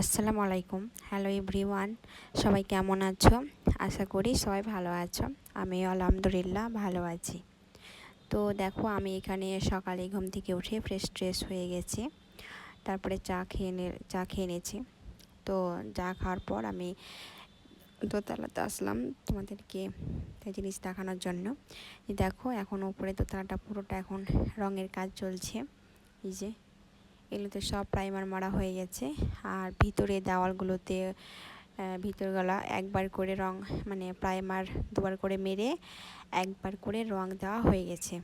আসসালামু আলাইকুম। Hello everyone সবাই কেমন আছো? আশা করি সবাই ভালো আছো। আমি আলহামদুলিল্লাহ ভালো আছি। তো দেখো, আমি এখানে সকালে ঘুম থেকে উঠে ফ্রেশ ট্রেশ হয়ে গেছি। তারপরে চা খেয়ে চা খেয়ে নিয়েছি। তো চা খাওয়ার পর আমি দোতলাতে আসলাম তোমাদেরকে জিনিস দেখানোর জন্য। দেখো, এখন উপরে দোতলাটা পুরোটা এখন রঙের কাজ চলছে। এই যে এগুলোতে সব প্রাইমার মারা হয়ে গেছে। আর ভিতরে দেওয়ালগুলোতে ভিতরগুলা একবার করে রং মানে প্রাইমার দুবার করে মেরে একবার করে রং দেওয়া হয়ে গেছে।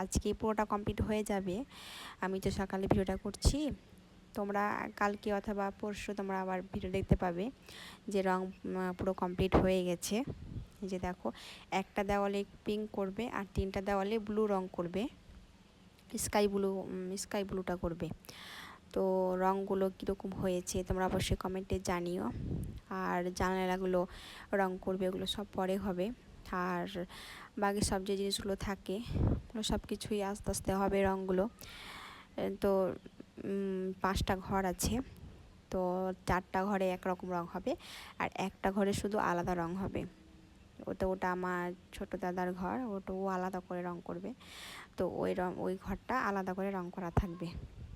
আজকে পুরোটা কমপ্লিট হয়ে যাবে। আমি তো সকালে ভিডিওটা করছি। তোমরা কালকে অথবা পরশু তোমরা আবার ভিডিও দেখতে পাবে যে রং পুরো কমপ্লিট হয়ে গেছে। যে দেখো, একটা দেওয়ালে পিঙ্ক করবে আর তিনটা দেওয়ালে ব্লু রং করবে। স্কাই ব্লু স্কাই ব্লুটা করবে। তো রঙগুলো কীরকম হয়েছে তোমরা অবশ্যই কমেন্টে জানিও। আর জানালাগুলো রং করবে, ওগুলো সব পরে হবে। আর বাকি সব যে জিনিসগুলো থাকে, ওগুলো সব কিছুই আস্তে আস্তে হবে রঙগুলো তো পাঁচটা ঘর আছে। তো চারটা ঘরে একরকম রং হবে। আর একটা ঘরে শুধু আলাদা রং হবে। ওটা ওটা আমার ছোট দাদার ঘর, ওটা ও আলাদা করে রং করবে। তো ওই রং, ওই ঘরটা আলাদা করে রং করা থাকবে।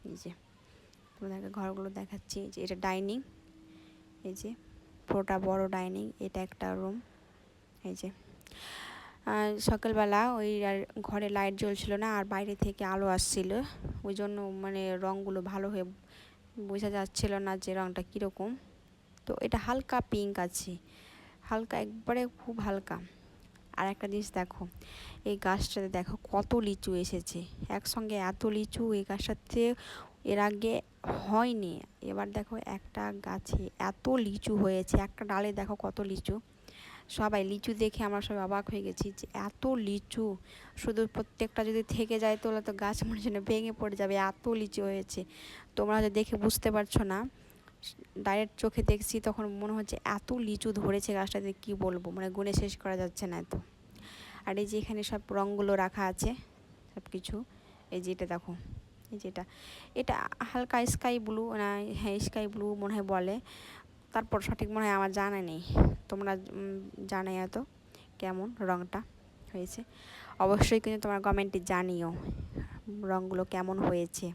এই যে, তোমাদেরকে ঘরগুলো দেখাচ্ছি। যে, এটা ডাইনিং। এই যে, পুরোটা বড় ডাইনিং। এটা একটা রুম। এই যে সকালবেলা ওই আর ঘরে লাইট জ্বলছিল না, আর বাইরে থেকে আলো আসছিল। ওই জন্য মানে রঙগুলো ভালো হয়ে বোঝা যাচ্ছিল না যে রঙটা কীরকম। তো এটা হালকা পিঙ্ক আছে। হালকা, একবারে খুব হালকা। আর একটা জিনিস দেখো, এই গাছটাতে দেখো কত লিচু এসেছে। একসঙ্গে এত লিচু এই গাছটাতে এর আগে হয়নি। এবার দেখো একটা গাছে এত লিচু হয়েছে, একটা ডালে দেখো কত লিচু। সবাই লিচু দেখে আমরা সবাই অবাক হয়ে গেছি যে এত লিচু। শুধু প্রত্যেকটা যদি থেকে যায় তাহলে তো গাছ মনে জন্য ভেঙে পড়ে যাবে, এত লিচু হয়েছে। তোমরা হয়তো দেখে বুঝতে পারছ না। ডাইরেক্ট চোখে দেখছি তখন মনে হচ্ছে এত লিচু ধরেছে গাছটাতে কি বলব? মানে গুনে শেষ করা যাচ্ছে না এত। আর এই যে এখানে সব রঙগুলো রাখা আছে সব কিছু এই যে এটা দেখো, এই যেটা এটা। হালকা স্কাই ব্লু না হ্যাঁ স্কাই ব্লু মনে হয় বলে। তারপর সঠিক মনে হয় আমার জানা নেই। তোমরা জানাই এত কেমন রঙটা হয়েছে। অবশ্যই কিন্তু তোমার কমেন্টে জানিও রঙগুলো কেমন হয়েছে।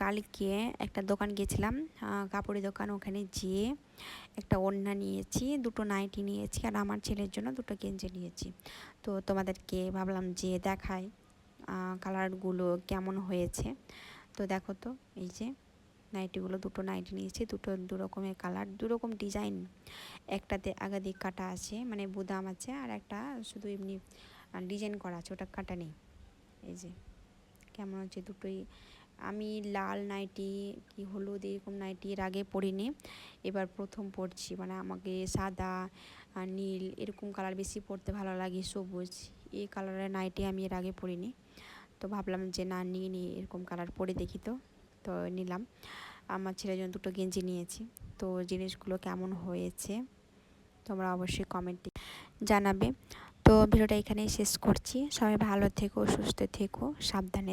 কালকে একটা দোকান গিয়েছিলাম কাপড়ের দোকান ওখানে যেয়ে একটা ওড়না নিয়েছি, দুটো নাইটি নিয়েছি আর আমার ছেলের জন্য দুটো গেঞ্জি নিয়েছি। তো তোমাদেরকে ভাবলাম যে দেখাই কালারগুলো কেমন হয়েছে। তো দেখো তো, এই যে নাইটিগুলো দুটো নাইটি নিয়েছি, দুটো দু রকমের কালার, দু রকম ডিজাইন। একটাতে আগাদিক কাটা আছে মানে বুদাম আছে আর একটা শুধু এমনি ডিজাইন করা আছে, ওটা কাটা নেই। এই যে, কেমন হচ্ছে দুটোই আমি লাল নাইটি কি হলুদ, এরকম নাইটি এর আগে পরিনি। এবার প্রথম পরছি মানে আমাকে সাদা নীল এরকম কালার বেশি পরতে ভালো লাগে, সবুজ। এই কালারের নাইটি আমি এর আগে পরিনি। তো ভাবলাম যে না, নিয়ে নিই, এরকম কালার পরে দেখি তো। তো নিলাম। আমার ছেলের জন্য দুটো গেঞ্জি নিয়েছি। তো জিনিসগুলো কেমন হয়েছে, তোমরা অবশ্যই কমেন্টে জানাবে। তো ভিডিওটা এখানেই শেষ করছি। সবাই ভালো থেকো, সুস্থ থেকো, সাবধানে